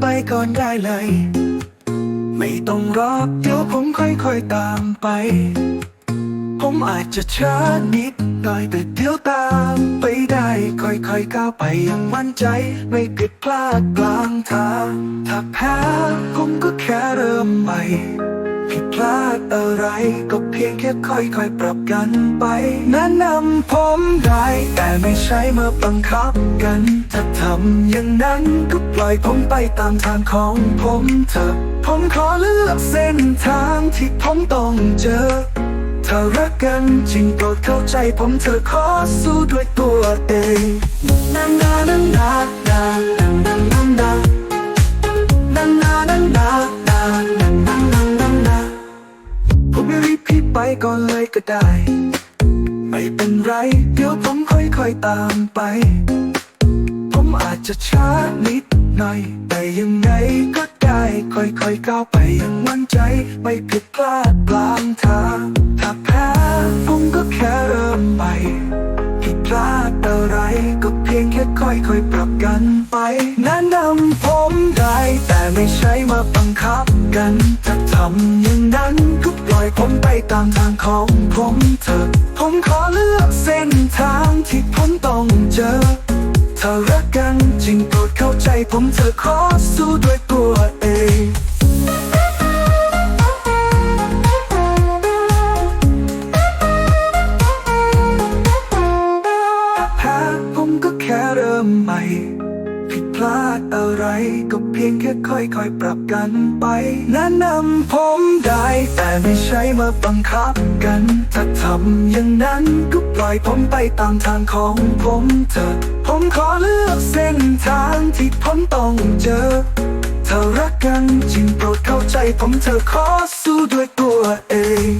ไปก่อนได้เลย ไม่ต้องรอเดี๋ยวผมค่อยๆตามไป ผมอาจจะช้านิดหน่อยแต่เดี๋ยวตามไปได้ ค่อยๆก้าวไปอย่างมั่นใจ ไม่ผิดพลาดกลางทางถ้าแพ้ผมก็แค่เริ่มใหม่าดอะไร ก็เพียงแค่ค่อยๆ ปรับกันไป แนะนำผมได้ แต่ไม่ใช่มาบังคับกัน ถ้าทำอย่างนั้นก็ปล่อยผมไปตามทางของผมเถอะ ผมขอเลือกเส้นทางที่ผมต้องเจอถ้ารักกันจริงโปรดเข้าใจผมเธอขอสู้ด้วยตัวเองนานานานานานานานานานานานานานานานานา ไปก่อนเลยก็ได้ ไม่เป็นไร เดี๋ยวผมค่อยๆตามไป ผมอาจจะช้านิดหน่อย แต่ยังไงก็ได้ค่อยๆก้าวไปอยังมั่นใจ ไม่ผิดพลาดกลางทางถ้าแพ้ผมก็แค่เริ่มใหม่ผิดพลาดอะไรก็เพียงแค่ค่อยๆปรับกันไปแนะนำผมได้ แต่ไม่ใช่มาบังคับกันถ้าทำย่าง อยผมไปตามทางของผมเถอะผมขอเลือกเส้นทางที่ผมต้องเจอ ถ้ารักกันจริงโปรดเข้าใจผมเธอขอสู้ด้วยตัวเองแพ้ผมก็แค่เริ่มใหม่าดอะไร ก็เพียงแค่ค่อยๆ ปรับกันไป แนะนำผมได้ แต่ไม่ใช่มาบังคับกัน ถ้าทำอย่างนั้นก็ปล่อยผมไปตามทางของผมเถอะ ผมขอเลือกเส้นทางที่ผมต้องเจอถ้ารักกันจริงโปรดเข้าใจผมเธอขอสู้ด้วยตัวเอง